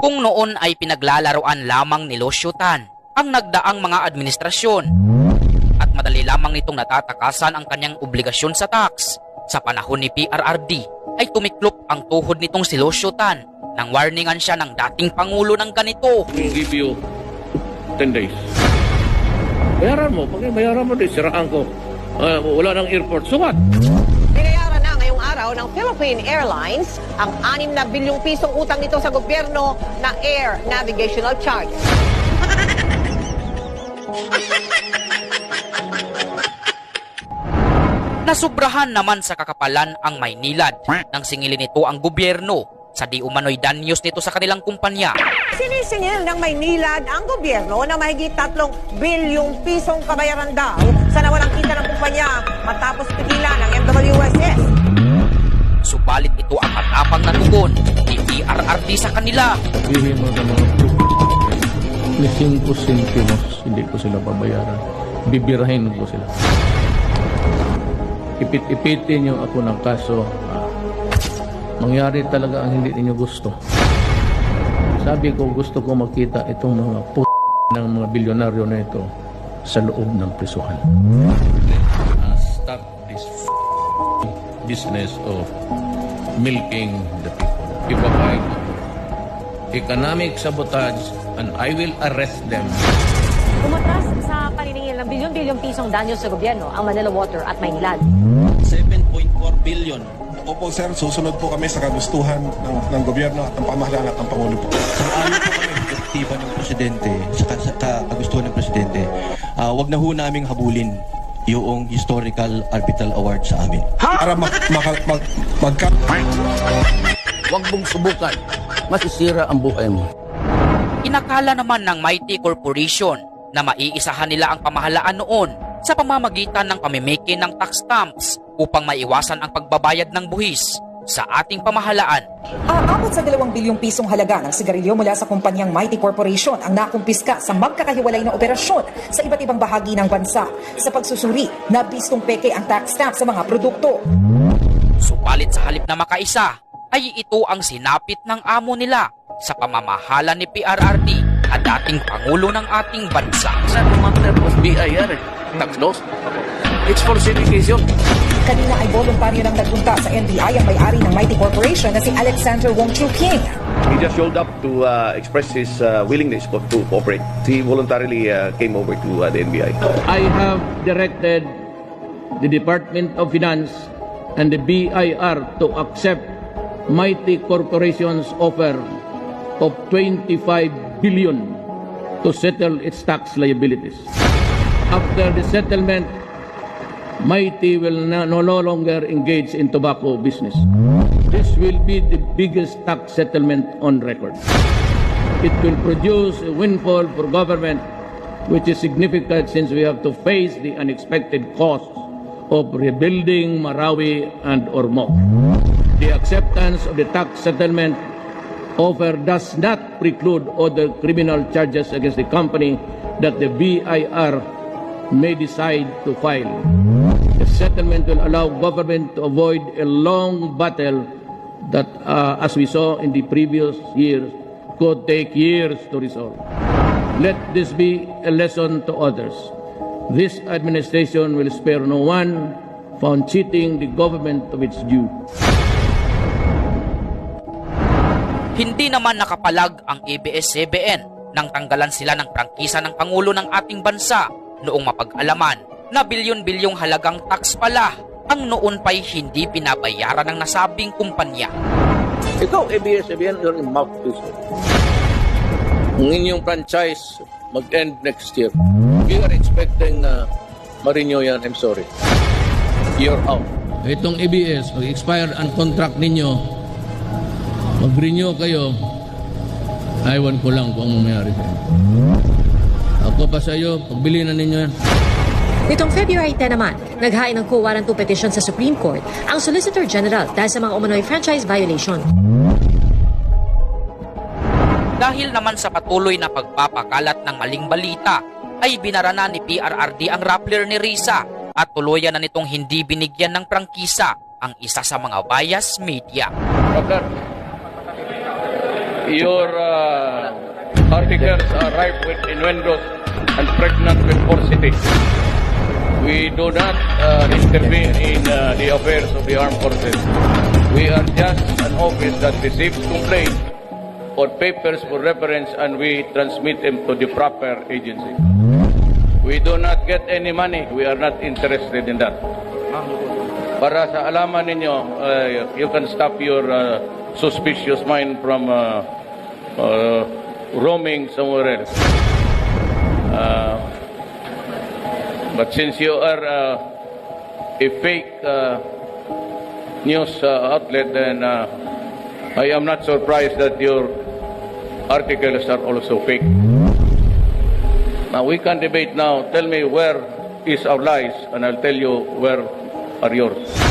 Kung noon ay pinaglalaroan lamang ni Lusyutan ang nagdaang mga administrasyon at madali lamang nitong natatakasan ang kanyang obligasyon sa tax, sa panahon ni PRRD ay tumiklop ang tuhod nitong si Lusyutan nang warningan siya ng dating pangulo ng ganito. will give you 10 days. Bayaran mo. Pag bayaran mo, di siraan ko. Ah, wala ng airport. So what? Araw ng Philippine Airlines ang 6 na bilyong pisong utang nito sa gobyerno na air navigational charge. Nasubrahan naman sa kakapalan ang Maynilad nang singilin nito ang gobyerno sa di umano'y danyos nito sa kanilang kumpanya. Sinisingil ng Maynilad ang gobyerno na mahigit 3 bilyong pisong kabayaran daw sa nawalang kita ng kumpanya matapos pigilan ng MWSS. Subalit ito ang matapang na tugon ni PRRD sa kanila. Sabihin mo ng mga ni 5 centimos, hindi ko sila babayaran. Bibirahin ko sila. Ipit-ipitin niyo ako ng kaso. ah, mangyari talaga ang hindi ninyo gusto. Sabi ko, gusto ko makita itong mga p*** ng mga bilyonaryo na ito sa loob ng prisuhan. Uh, stop this f- business of milking the people. Ipapayag ko economic sabotage and I will arrest them. Umatras sa paniningil ng bilyon-bilyong pisong danyo sa gobyerno ang Manila Water at Maynilad. 7.4 billion. Opo sir, susunod po kami sa kagustuhan ng, ng gobyerno at ng pamahalaan at ng Pangulo po. Sang-ayon po kami sa direktiba ng Presidente, sa, sa ka- kagustuhan ng Presidente. Ah, wag na ho naming habulin yung historical arbitral award sa amin. Para mag, maka, mag, magka, Huwag mong subukan. Masisira ang buhay mo. Inakala naman ng Mighty Corporation na maiisahan nila ang pamahalaan noon sa pamamagitan ng pamimiki ng tax stamps upang maiwasan ang pagbabayad ng buhis sa ating pamahalaan. Aabot sa 2 bilyong pisong halaga ng sigarilyo mula sa kumpanyang Mighty Corporation ang nakumpiska sa magkakahiwalay na operasyon sa iba't ibang bahagi ng bansa. Sa pagsusuri, nabistong peke ang tax stamp sa mga produkto. Subalit sa halip na makaisa, ay ito ang sinapit ng amo nila sa pamamahala ni PRRD na dating pangulo ng ating bansa. Sa of BIR, tax laws. It's for syndication. Kanina ay voluntaryo nang nagpunta sa NBI ang may-ari ng Mighty Corporation na si Alexander Wong Chu King. He just showed up to uh, express his uh, willingness to cooperate. He voluntarily uh, came over to uh, the NBI. I have directed the Department of Finance and the BIR to accept Mighty Corporation's offer of 25 billion to settle its tax liabilities. After the settlement, Mighty will no longer engage in tobacco business. This will be the biggest tax settlement on record. It will produce a windfall for government which is significant since we have to face the unexpected costs of rebuilding Marawi and Ormoc. The acceptance of the tax settlement offer does not preclude other criminal charges against the company that the BIR may decide to file. Settlement will allow government to avoid a long battle that, uh, as we saw in the previous years, could take years to resolve. Let this be a lesson to others. This administration will spare no one found cheating the government of its due. Hindi naman nakapalag ang ABS-CBN nang tanggalan sila ng prangkisa ng Pangulo ng ating bansa noong mapag-alaman na bilyon-bilyong halagang tax pala ang noon pa'y hindi pinabayaran ng nasabing kumpanya. Ikaw, ABS-CBN, you're in mouthpiece. Ang inyong franchise mag-end next year. We are expecting uh, ma-renew yan. I'm sorry. You're out. Itong ABS, mag-expire ang contract ninyo, mag-renew kayo, aywan ko lang kung ang inyo. Ako pa sa iyo, pagbili na ninyo yan. Nitong February 10 naman, naghain ng co-warrant to petition sa Supreme Court ang Solicitor General dahil sa mga umano'y franchise violation. Dahil naman sa patuloy na pagpapakalat ng maling balita, ay binara na ni PRRD ang Rappler ni Risa at tuluyan na nitong hindi binigyan ng prangkisa ang isa sa mga bias media. Governor, your uh, Articles are ripe with innuendos and pregnant with falsity. We do not uh, intervene in uh, the affairs of the armed forces. We are just an office that receives complaints or papers for reference and we transmit them to the proper agency. We do not get any money. We are not interested in that. Para sa alaman ninyo, uh, you can stop your uh, suspicious mind from uh, uh, roaming somewhere else. Uh, but since you are uh, a fake uh, news uh, outlet, then uh, I am not surprised that your articles are also fake. Now we can debate now. Tell me where is our lies, and I'll tell you where are yours.